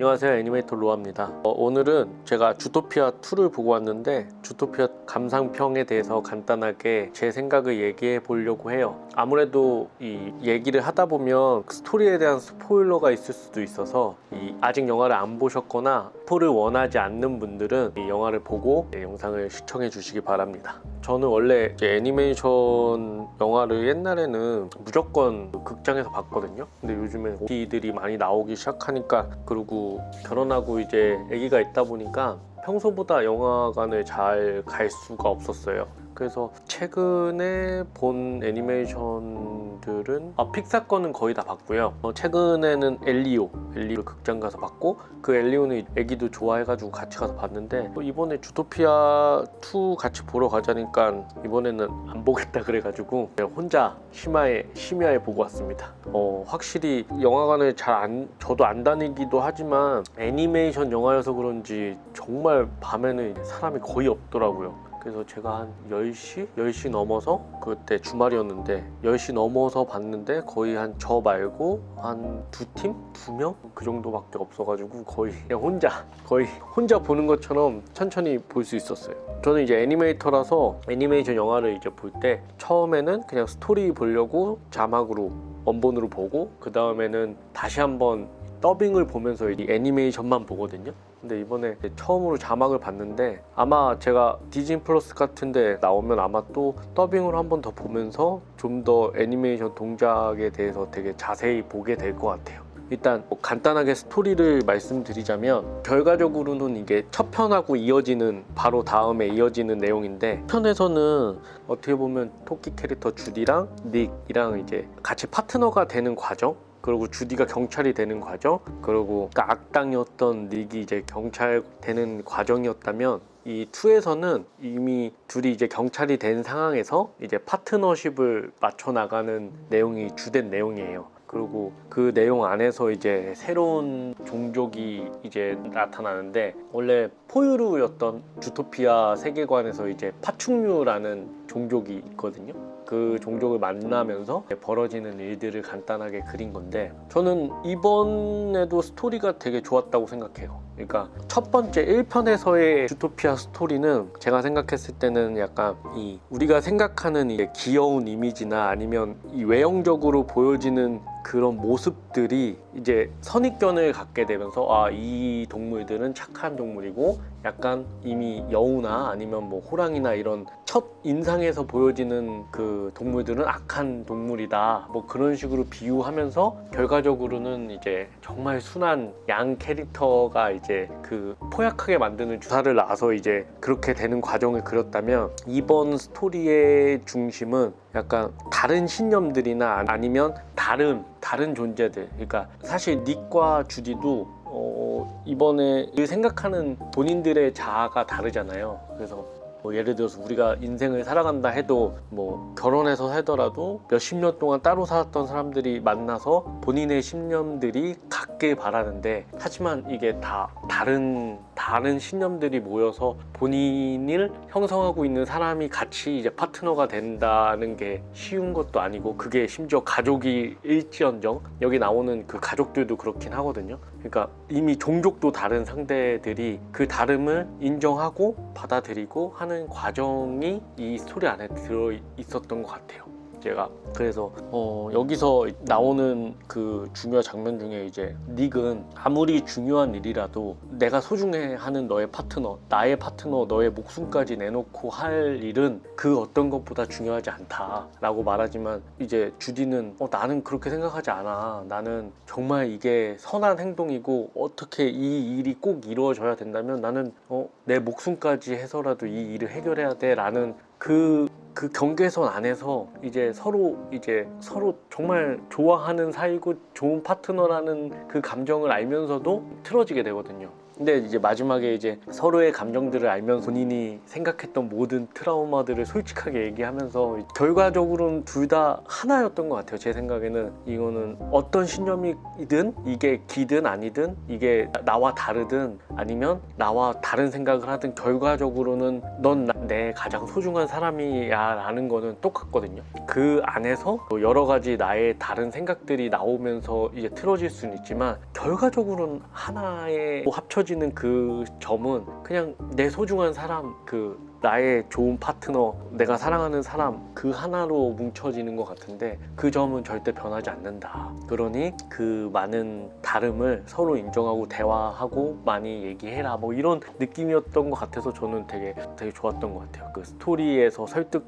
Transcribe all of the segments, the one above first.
안녕하세요. 애니메이터 로아입니다. 어, 오늘은 제가 주토피아 2를 보고 왔는데 주토피아 감상평에 대해서 간단하게 제 생각을 얘기해 보려고 해요. 아무래도 이 얘기를 하다 보면 그 스토리에 대한 스포일러가 있을 수도 있어서 이 아직 영화를 안 보셨거나 스포를 원하지 않는 분들은 이 영화를 보고 이 영상을 시청해 주시기 바랍니다. 저는 원래 애니메이션 영화를 옛날에는 무조건 극장에서 봤거든요. 근데 요즘엔 OT들이 많이 나오기 시작하니까 그리고 결혼하고 이제 아기가 있다 보니까 평소보다 영화관을 잘 갈 수가 없었어요. 그래서 최근에 본 애니메이션들은 아, 픽사 거는 거의 다 봤고요. 어, 최근에는 엘리오, 엘리오 극장 가서 봤고 그 엘리오는 애기도 좋아해가지고 같이 가서 봤는데 또 이번에 주토피아 2 같이 보러 가자니까 이번에는 안 보겠다 그래가지고 혼자 심야에 심야에 보고 왔습니다. 어, 확실히 영화관을 잘 안 저도 안 다니기도 하지만 애니메이션 영화여서 그런지 정말 밤에는 사람이 거의 없더라고요. 그래서 제가 한 10시? 10시 넘어서 그때 주말이었는데 10시 넘어서 봤는데 거의 한 저 말고 한 두 팀? 두 명? 그 정도밖에 없어가지고 거의 그냥 혼자 거의 혼자 보는 것처럼 천천히 볼 수 있었어요. 저는 이제 애니메이터라서 애니메이션 영화를 이제 볼 때 처음에는 그냥 스토리 보려고 자막으로 원본으로 보고 그 다음에는 다시 한번 더빙을 보면서 이 애니메이션만 보거든요. 근데 이번에 처음으로 자막을 봤는데 아마 제가 디즈니 플러스 같은데 나오면 아마 또 더빙으로 한 번 더 보면서 좀 더 애니메이션 동작에 대해서 되게 자세히 보게 될 것 같아요. 일단 뭐 간단하게 스토리를 말씀드리자면 결과적으로는 이게 첫 편하고 이어지는 바로 다음에 이어지는 내용인데 편에서는 어떻게 보면 토끼 캐릭터 주디랑 닉이랑 이제 같이 파트너가 되는 과정 그리고 주디가 경찰이 되는 과정 그리고 그 악당이었던 닉이 이제 경찰 되는 과정이었다면 이 2에서는 이미 둘이 이제 경찰이 된 상황에서 이제 파트너십을 맞춰 나가는 내용이 주된 내용이에요. 그리고 그 내용 안에서 이제 새로운 종족이 이제 나타나는데 원래 포유류였던 주토피아 세계관에서 이제 파충류라는 종족이 있거든요. 그 종족을 만나면서 벌어지는 일들을 간단하게 그린 건데 저는 이번에도 스토리가 되게 좋았다고 생각해요. 그러니까 첫 번째 1편에서의 주토피아 스토리는 제가 생각했을 때는 약간 이 우리가 생각하는 이 귀여운 이미지나 아니면 이 외형적으로 보여지는 그런 모습들이 이제 선입견을 갖게 되면서 아 이 동물들은 착한 동물이고 약간 이미 여우나 아니면 뭐 호랑이나 이런 첫 인상에서 보여지는 그 동물들은 악한 동물이다 뭐 그런 식으로 비유하면서 결과적으로는 이제 정말 순한 양 캐릭터가 이제 그 포약하게 만드는 주사를 놔서 이제 그렇게 되는 과정을 그렸다면 이번 스토리의 중심은 약간 다른 신념들이나 아니면 다른 다른 존재들. 그러니까 사실 닉과 주디도 어, 이번에 그 생각하는 본인들의 자아가 다르잖아요. 그래서 뭐 예를 들어서 우리가 인생을 살아간다 해도 뭐 결혼해서 살더라도 몇십 년 동안 따로 살았던 사람들이 만나서 본인의 신념들이 같길 바라는데 하지만 이게 다 다른 다른 신념들이 모여서 본인을 형성하고 있는 사람이 같이 이제 파트너가 된다는 게 쉬운 것도 아니고 그게 심지어 가족이 일지언정 여기 나오는 그 가족들도 그렇긴 하거든요. 그러니까 이미 종족도 다른 상대들이 그 다름을 인정하고 받아들이고 하는 과정이 이 스토리 안에 들어 있었던 것 같아요. 제가 그래서 어, 여기서 나오는 그 중요 장면 중에 이제 닉은 아무리 중요한 일이라도 내가 소중해하는 너의 파트너, 나의 파트너, 너의 목숨까지 내놓고 할 일은 그 어떤 것보다 중요하지 않다 라고 말하지만 이제 주디는 어, 나는 그렇게 생각하지 않아. 나는 정말 이게 선한 행동이고 어떻게 이 일이 꼭 이루어져야 된다면 나는 어, 내 목숨까지 해서라도 이 일을 해결해야 돼 라는 그, 그 경계선 안에서 이제 서로 이제 서로 정말 좋아하는 사이고 좋은 파트너라는 그 감정을 알면서도 틀어지게 되거든요. 근데 이제 마지막에 이제 서로의 감정들을 알면서 본인이 생각했던 모든 트라우마들을 솔직하게 얘기하면서 결과적으로는 둘 다 하나였던 것 같아요. 제 생각에는 이거는 어떤 신념이든 이게 기든 아니든 이게 나와 다르든 아니면 나와 다른 생각을 하든 결과적으로는 넌 내 가장 소중한 사람이야라는 거는 똑같거든요. 그 안에서 뭐 여러 가지 나의 다른 생각들이 나오면서 이제 틀어질 수는 있지만 결과적으로는 하나에 합쳐지는 그 점은 그냥 내 소중한 사람 그 나의 좋은 파트너, 내가 사랑하는 사람 그 하나로 뭉쳐지는 것 같은데 그 점은 절대 변하지 않는다. 그러니 그 많은 다름을 서로 인정하고 대화하고 많이 얘기해라. 뭐 이런 느낌이었던 것 같아서 저는 되게 되게 좋았던 것 같아요. 그 스토리에서 설득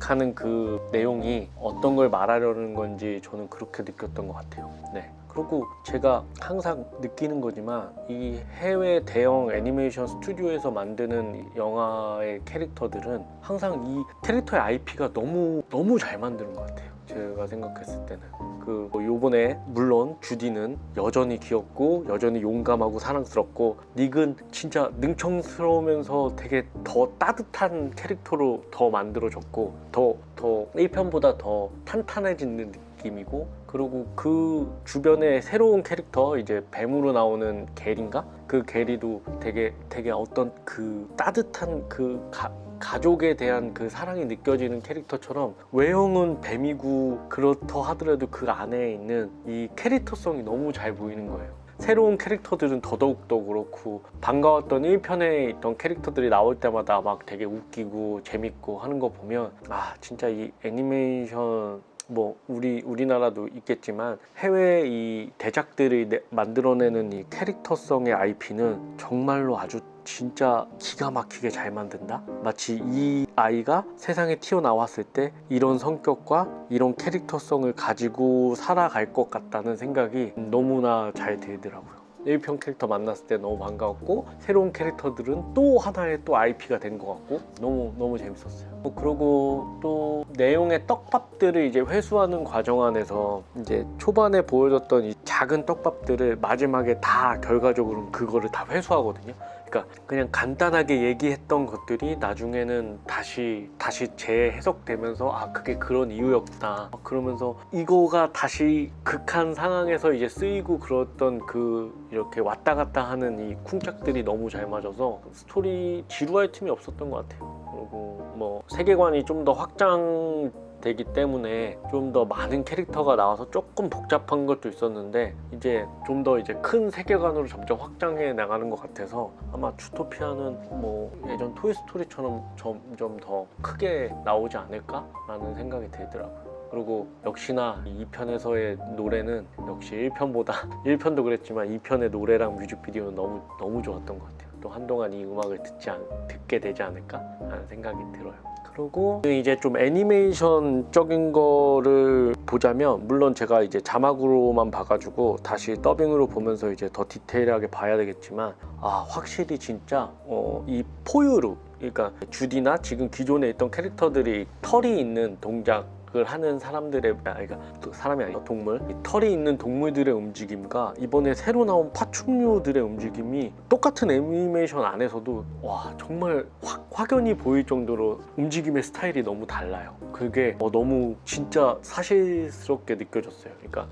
하는 그 내용이 어떤 걸 말하려는 건지 저는 그렇게 느꼈던 것 같아요. 네. 그리고 제가 항상 느끼는 거지만 이 해외 대형 애니메이션 스튜디오에서 만드는 이 영화의 캐릭터들은 항상 이 캐릭터의 IP가 너무 너무 잘 만드는 것 같아요. 제가 생각했을 때는 그 요번에 물론 주디는 여전히 귀엽고 여전히 용감하고 사랑스럽고 닉은 진짜 능청스러우면서 되게 더 따뜻한 캐릭터로 더 만들어졌고 더더 1편보다 더 탄탄해지는 느낌이고 그리고 그 주변에 새로운 캐릭터 이제 뱀으로 나오는 게리인가 그 게리도 되게 되게 어떤 그 따뜻한 그 가, 가족에 대한 그 사랑이 느껴지는 캐릭터처럼 외형은 뱀이고 그렇다 하더라도 그 안에 있는 이 캐릭터성이 너무 잘 보이는 거예요. 새로운 캐릭터들은 더더욱더 그렇고 반가웠던 1편에 있던 캐릭터들이 나올 때마다 막 되게 웃기고 재밌고 하는 거 보면 아 진짜 이 애니메이션 뭐 우리 우리나라도 있겠지만 해외 이 대작들이 내- 만들어내는 이 캐릭터성의 IP는 정말로 아주 진짜 기가 막히게 잘 만든다. 마치 이 아이가 세상에 튀어나왔을 때 이런 성격과 이런 캐릭터성을 가지고 살아갈 것 같다는 생각이 너무나 잘 들더라고요. 1편 캐릭터 만났을 때 너무 반가웠고 새로운 캐릭터들은 또 하나의 또 IP가 된 것 같고 너무 너무 재밌었어요. 뭐 그리고 또 내용의 떡밥들을 이제 회수하는 과정 안에서 이제 초반에 보여줬던 이 작은 떡밥들을 마지막에 다 결과적으로 그거를 다 회수하거든요. 그러니까 그냥 간단하게 얘기했던 것들이 나중에는 다시 다시 재해석되면서 아 그게 그런 이유였구나 그러면서 이거가 다시 극한 상황에서 이제 쓰이고 그랬던 그 이렇게 왔다 갔다 하는 이 쿵짝들이 너무 잘 맞아서 스토리 지루할 틈이 없었던 것 같아요. 그리고 뭐 세계관이 좀 더 확장 되기 때문에 좀 더 많은 캐릭터가 나와서 조금 복잡한 것도 있었는데 이제 좀 더 이제 큰 세계관으로 점점 확장해 나가는 것 같아서 아마 주토피아는 뭐 예전 토이스토리처럼 점점 더 크게 나오지 않을까라는 생각이 들더라고요. 그리고 역시나 이 2편에서의 노래는 역시 1편보다 1편도 그랬지만 2편의 노래랑 뮤직비디오는 너무 너무 좋았던 것 같아요. 또 한동안 이 음악을 듣지 않, 듣게 되지 않을까 하는 생각이 들어요. 그리고 이제 좀 애니메이션적인 거를 보자면 물론 제가 이제 자막으로만 봐가지고 다시 더빙으로 보면서 이제 더 디테일하게 봐야 되겠지만 아 확실히 진짜 어, 이 포유류 그러니까 주디나 지금 기존에 있던 캐릭터들이 털이 있는 동작 을 하는 사람들의 아 그러니까 또 사람이 아니라 동물 이 털이 있는 동물들의 움직임과 이번에 새로 나온 파충류들의 움직임이 똑같은 애니메이션 안에서도 와 정말 확, 확연히 보일 정도로 움직임의 스타일이 너무 달라요. 그게 어, 너무 진짜 사실스럽게 느껴졌어요. 그러니까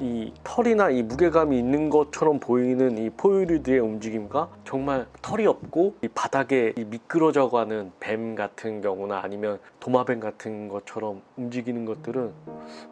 이 털이나 이 무게감이 있는 것처럼 보이는 이 포유류들의 움직임과 정말 털이 없고 이 바닥에 이 미끄러져 가는 뱀 같은 경우나 아니면 도마뱀 같은 것처럼 움직이는 것들은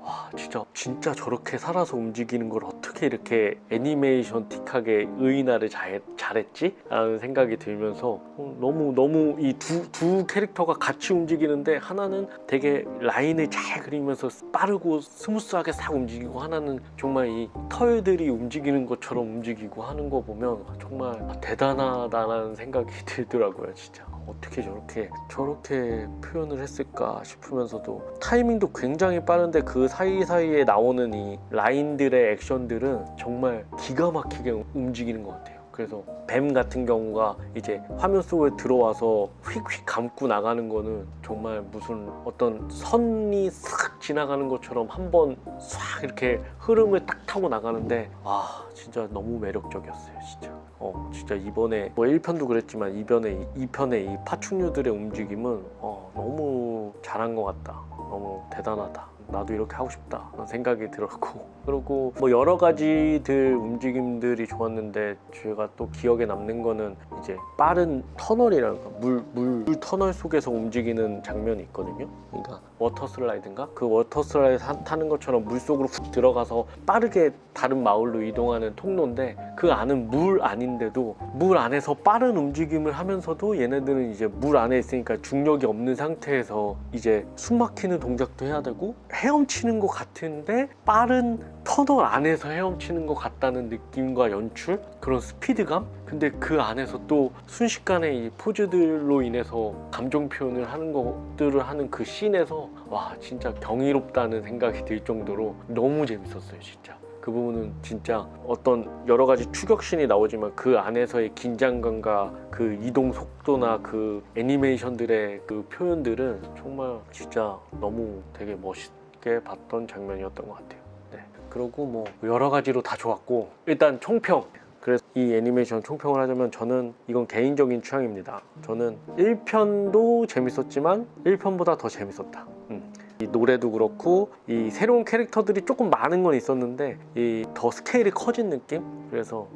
와 진짜 진짜 저렇게 살아서 움직이는 걸 어떻게 이렇게 애니메이션틱하게 의인화를 잘, 잘했지? 라는 생각이 들면서 어, 너무 너무 이두두 캐릭터가 같이 움직이는데 하나는 되게 라인을 잘 그리면서 빠르고 스무스하게 싹 움직이고 하나는 정말 이 털들이 움직이는 것처럼 움직이고 하는 거 보면 정말 대단하다는 생각이 들더라고요 진짜 어떻게 저렇게 저렇게 표현을 했을까 싶으면서도 타이밍도 굉장히 빠른데 그 사이사이에 나오는 이 라인들의 액션들은 정말 기가 막히게 움직이는 것 같아요. 그래서 뱀 같은 경우가 이제 화면 속에 들어와서 휙휙 감고 나가는 거는 정말 무슨 어떤 선이 싹 지나가는 것처럼 한 번 싹 이렇게 흐름을 딱 타고 나가는데 와 진짜 너무 매력적이었어요 진짜. 어 진짜 이번에 뭐 1편도 그랬지만 2편에 2편의 이 파충류들의 움직임은 어, 너무 잘한 것 같다. 너무 대단하다 나도 이렇게 하고 싶다 생각이 들었고 그리고 뭐 여러 가지들 움직임들이 좋았는데 제가 또 기억에 남는 거는 이제 빠른 터널이라는 거, 물, 물, 물 터널 속에서 움직이는 장면이 있거든요. 그러니까 워터 슬라이드인가? 그 워터 슬라이드 타- 타는 것처럼 물 속으로 훅 들어가서 빠르게 다른 마을로 이동하는 통로인데 그 안은 물 안인데도 물 안에서 빠른 움직임을 하면서도 얘네들은 이제 물 안에 있으니까 중력이 없는 상태에서 이제 숨 막히는 동작도 해야 되고 헤엄치는 것 같은데 빠른 터널 안에서 헤엄치는 것 같다는 느낌과 연출? 그런 스피드감? 근데 그 안에서 또 순식간에 이 포즈들로 인해서 감정 표현을 하는 것들을 하는 그 씬에서 와 진짜 경이롭다는 생각이 들 정도로 너무 재밌었어요 진짜. 그 부분은 진짜 어떤 여러 가지 추격신이 나오지만 그 안에서의 긴장감과 그 이동 속도나 그 애니메이션들의 그 표현들은 정말 진짜 너무 되게 멋있 게 봤던 장면이었던 것 같아요. 네. 그리고 뭐 여러 가지로 다 좋았고 일단 총평. 그래서 이 애니메이션 총평을 하자면 저는 이건 개인적인 취향입니다. 저는 1편도 재밌었지만 1편보다 더 재밌었다. 음. 이 노래도 그렇고 이 새로운 캐릭터들이 조금 많은 건 있었는데 이 더 스케일이 커진 느낌? 그래서 어,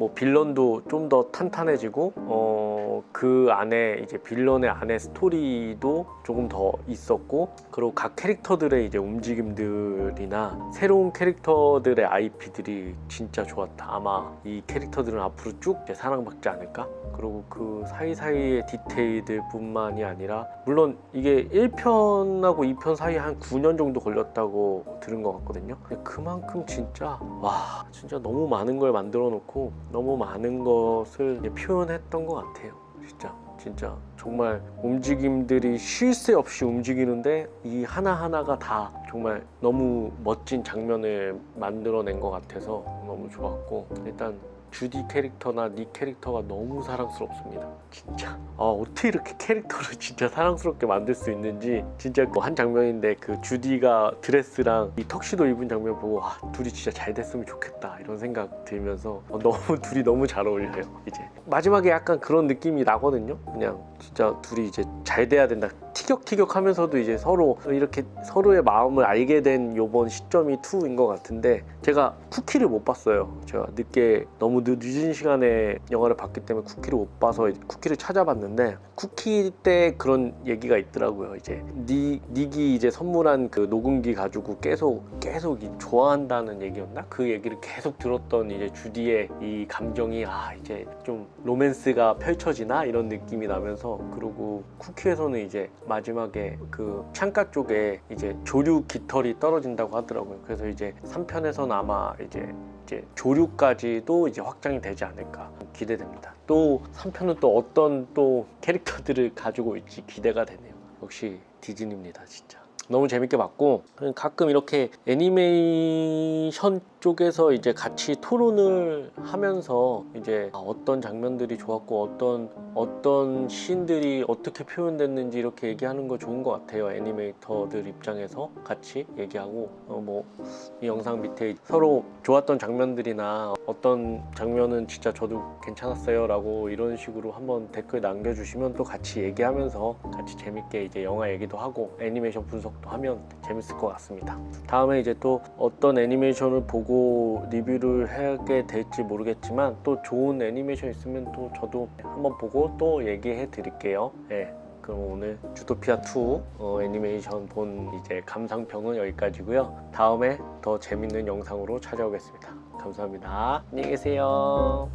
뭐 빌런도 좀 더 탄탄해지고 어, 그 안에 이제 빌런의 안에 스토리도 조금 더 있었고 그리고 각 캐릭터들의 이제 움직임들이나 새로운 캐릭터들의 IP들이 진짜 좋았다. 아마 이 캐릭터들은 앞으로 쭉 사랑받지 않을까? 그리고 그 사이사이의 디테일들뿐만이 아니라 물론 이게 1편하고 2편 사이에 한 9년 정도 걸렸다고 들은 것 같거든요. 그만큼 진짜 와 진짜 너무 많은 걸 만들어 놓고 너무 많은 것을 표현했던 것 같아요. 진짜 진짜 정말 움직임들이 쉴 새 없이 움직이는데 이 하나 하나가 다 정말 너무 멋진 장면을 만들어낸 것 같아서 너무 좋았고 일단 주디 캐릭터나 니 캐릭터가 너무 사랑스럽습니다. 진짜 아, 어떻게 이렇게 캐릭터를 진짜 사랑스럽게 만들 수 있는지 진짜 뭐 한 장면인데 그 주디가 드레스랑 이 턱시도 입은 장면 보고 아, 둘이 진짜 잘 됐으면 좋겠다 이런 생각 들면서 어, 너무 둘이 너무 잘 어울려요. 이제 마지막에 약간 그런 느낌이 나거든요. 그냥 진짜 둘이 이제 잘 돼야 된다. 티격태격하면서도 이제 서로 이렇게 서로의 마음을 알게 된 요번 시점이 2인 것 같은데 제가 쿠키를 못 봤어요. 제가 늦게 너무 늦- 늦은 시간에 영화를 봤기 때문에 쿠키를 못 봐서 쿠키를 찾아봤는데 쿠키 때 그런 얘기가 있더라고요. 이제 니 닉이 이제 선물한 그 녹음기 가지고 계속 계속 이 좋아한다는 얘기였나? 그 얘기를 계속 들었던 이제 주디의 이 감정이 아 이제 좀 로맨스가 펼쳐지나 이런 느낌이 나면서 그리고 쿠키에서는 이제 마지막에 그 창가 쪽에 이제 조류 깃털이 떨어진다고 하더라고요. 그래서 이제 3편에서는 아마 이제 이제 조류까지도 이제 확장이 되지 않을까 기대됩니다. 또 3편은 또 어떤 또 캐릭터들을 가지고 있지 기대가 되네요. 역시 디즈니입니다, 진짜. 너무 재밌게 봤고 가끔 이렇게 애니메이션 쪽에서 이제 같이 토론을 하면서 이제 어떤 장면들이 좋았고 어떤 어떤 씬들이 어떻게 표현됐는지 이렇게 얘기하는 거 좋은 것 같아요. 애니메이터들 입장에서 같이 얘기하고 어 뭐이 영상 밑에 서로 좋았던 장면들이나 어떤 장면은 진짜 저도 괜찮았어요 라고 이런 식으로 한번 댓글 남겨주시면 또 같이 얘기하면서 같이 재밌게 이제 영화 얘기도 하고 애니메이션 분석도 하면 재밌을 것 같습니다. 다음에 이제 또 어떤 애니메이션을 보고 리뷰를 하게 될지 모르겠지만 또 좋은 애니메이션 있으면 또 저도 한번 보고 또 얘기해 드릴게요 네. 그럼 오늘 주토피아 2 어, 애니메이션 본 이제 감상평은 여기까지고요. 다음에 더 재밌는 영상으로 찾아오겠습니다. 감사합니다. 안녕히 계세요.